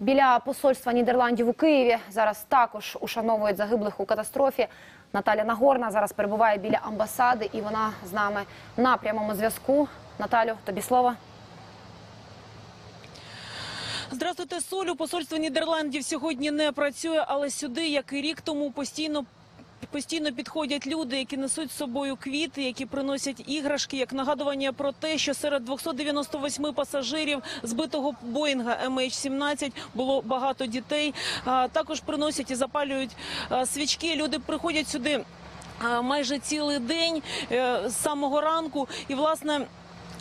Біля посольства Нідерландів у Києві зараз також ушановують загиблих у катастрофі. Наталя Нагорна зараз перебуває біля амбасади, і вона з нами на прямому зв'язку. Наталю, тобі слово. Здравствуйте, Солю. Посольство Нідерландів сьогодні не працює, але сюди, як і рік тому, постійно. Постійно підходять люди, які несуть з собою квіти, які приносять іграшки, як нагадування про те, що серед 298 пасажирів збитого Боїнга MH17 було багато дітей. Також приносять і запалюють свічки. Люди приходять сюди майже цілий день е, з самого ранку, і власне.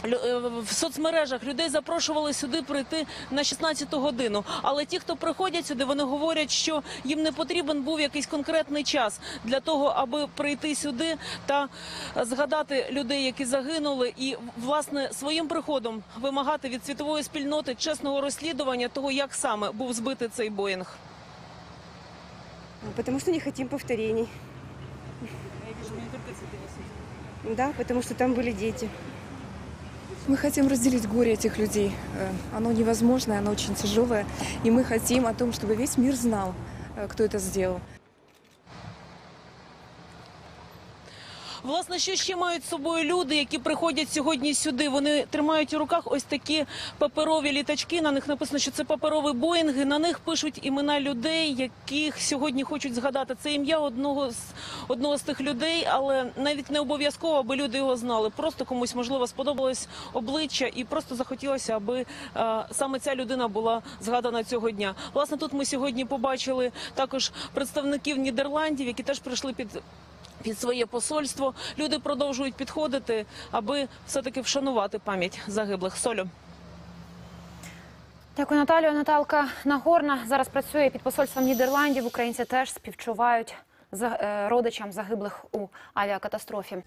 Е, В соцмережах людей запрошували сюди прийти на 16-ту годину. Але ті, хто приходять сюди, вони говорять, що їм не потрібен був якийсь конкретний час для того, аби прийти сюди та згадати людей, які загинули, і власне своїм приходом вимагати від світової спільноти чесного розслідування того, як саме був збитий цей Боїнг. Потому что не хотим повторений. Да, потому что там были дети. Мы хотим разделить горе этих людей. Э, Оно невозможное, оно очень тяжелое. И мы хотим о том, чтобы весь мир знал, э, кто это сделал. Власне, що ще мають з собою люди, які приходять сьогодні сюди? Вони тримають у руках ось такі паперові літачки. На них написано, що це паперові боїнги. На них пишуть імена людей, яких сьогодні хочуть згадати. Це ім'я одного з одного з тих людей, але навіть не обов'язково, аби люди його знали. Просто комусь можливо сподобалось обличчя, і просто захотілося, аби е, саме ця людина була згадана цього дня. Власне, тут ми сьогодні побачили також представників Нідерландів, які теж прийшли під під своє посольство. Люди продовжують підходити, аби все-таки вшанувати пам'ять загиблих. Солю. Дякую, Наталію. Наталка Нагорна зараз працює під посольством Нідерландів. Українці теж співчувають е, родичам загиблих у авіакатастрофі.